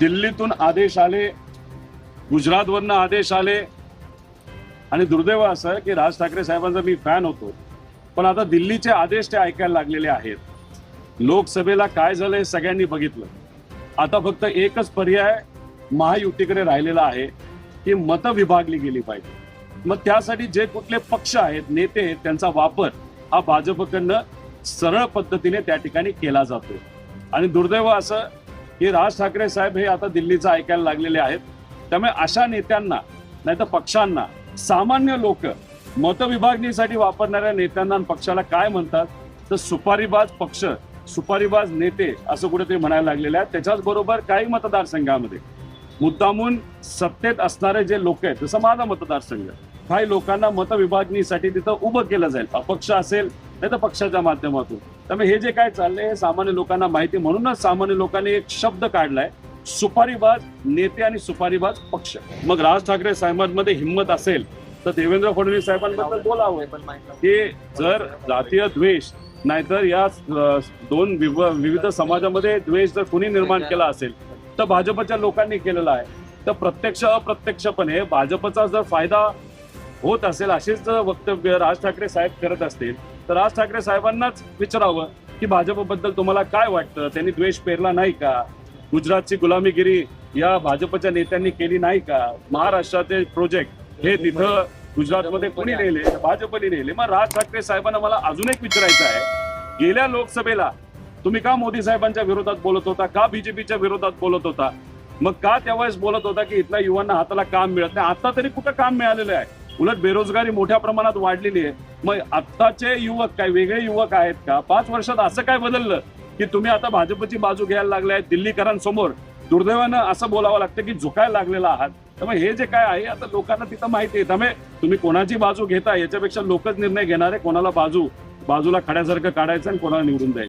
दिल्लीतून आदेश आले गुजरातवरनं आदेश आले. आणि दुर्दैव असं की राज ठाकरे साहेबांचा मी फॅन होतो. पण आता दिल्लीचे आदेश ते ऐकायला लागलेले आहेत. लोकसभेला काय झालं हे सगळ्यांनी बघितलं. आता फक्त एकच पर्याय महायुतीकडे राहिलेला आहे की मतं विभागली गेली पाहिजे. मग त्यासाठी जे कुठले पक्ष आहेत नेते आहेत त्यांचा वापर हा भाजपकडनं सरळ पद्धतीने त्या ठिकाणी केला जातो. आणि दुर्दैव असं हे राज ठाकरे साहेब हे आता दिल्लीचं ऐकायला लागलेले आहेत. त्यामुळे अशा नेत्यांना नाही तर पक्षांना सामान्य लोक मतविभागणीसाठी वापरणाऱ्या नेत्यांना पक्षाला काय म्हणतात? तर सुपारीबाज पक्ष सुपारीबाज नेते असं कुठेतरी म्हणायला लागलेले आहेत. त्याच्याच बरोबर काही मतदारसंघामध्ये मुद्दामून सत्तेत असणारे जे लोक आहेत जसं माझा मतदारसंघ काही लोकांना मतविभागणीसाठी तिथं उभं केलं जाईल. अपक्ष असेल नाही तर पक्षाच्या माध्यमातून. त्यामुळे हे जे काय चाललंय हे सामान्य लोकांना माहिती म्हणूनच सामान्य लोकांनी एक शब्द काढलाय सुपारीबाज नेते आणि सुपारीबाज पक्ष. मग राज ठाकरे साहेबांमध्ये हिंमत असेल तर देवेंद्र फडणवीस साहेबांबद्दल बोलावं. की जर जातीय द्वेष नाहीतर या दोन विविध समाजामध्ये द्वेष जर कुणी निर्माण केला असेल तर भाजपच्या लोकांनी केलेला आहे. तर प्रत्यक्ष अप्रत्यक्षपणे भाजपचा जर फायदा होत असेल असेच वक्तव्य राज ठाकरे साहेब करत असतील तर राज ठाकरे साहेबांनाच विचारावं की भाजपबद्दल तुम्हाला काय वाटतं? त्यांनी द्वेष पेरला नाही का? गुजरातची गुलामीगिरी या भाजपच्या नेत्यांनी केली नाही का? महाराष्ट्राचे प्रोजेक्ट हे तिथं गुजरातमध्ये कोणी नेले? भाजपने नेले. मग राज ठाकरे साहेबांना मला अजून एक विचारायचं आहे. गेल्या लोकसभेला तुम्ही का मोदी साहेबांच्या विरोधात बोलत होता? का बीजेपीच्या विरोधात बोलत होता? मग का त्यावेळेस बोलत होता की इथल्या युवांना हाताला काम मिळत नाही? आता तरी कुठं काम मिळालेलं आहे? उलट बेरोजगारी मोठ्या प्रमाणात वाढलेली आहे. मग आत्ताचे युवक काय वेगळे युवक आहेत का? पाच वर्षात असं काय बदललं की तुम्ही आता भाजपची बाजू घ्यायला लागलाय दिल्लीकरांसमोर? दुर्दैवानं असं बोलावं लागतं की झुकायला लागलेला आहात. त्यामुळे हे जे काय आहे आता लोकांना तिथं माहिती आहे. त्यामुळे तुम्ही कोणाची बाजू घेता याच्यापेक्षा लोकच निर्णय घेणार आहे कोणाला बाजू बाजूला खड्यासारखं काढायचं आणि कोणाला निवडून द्यायचं.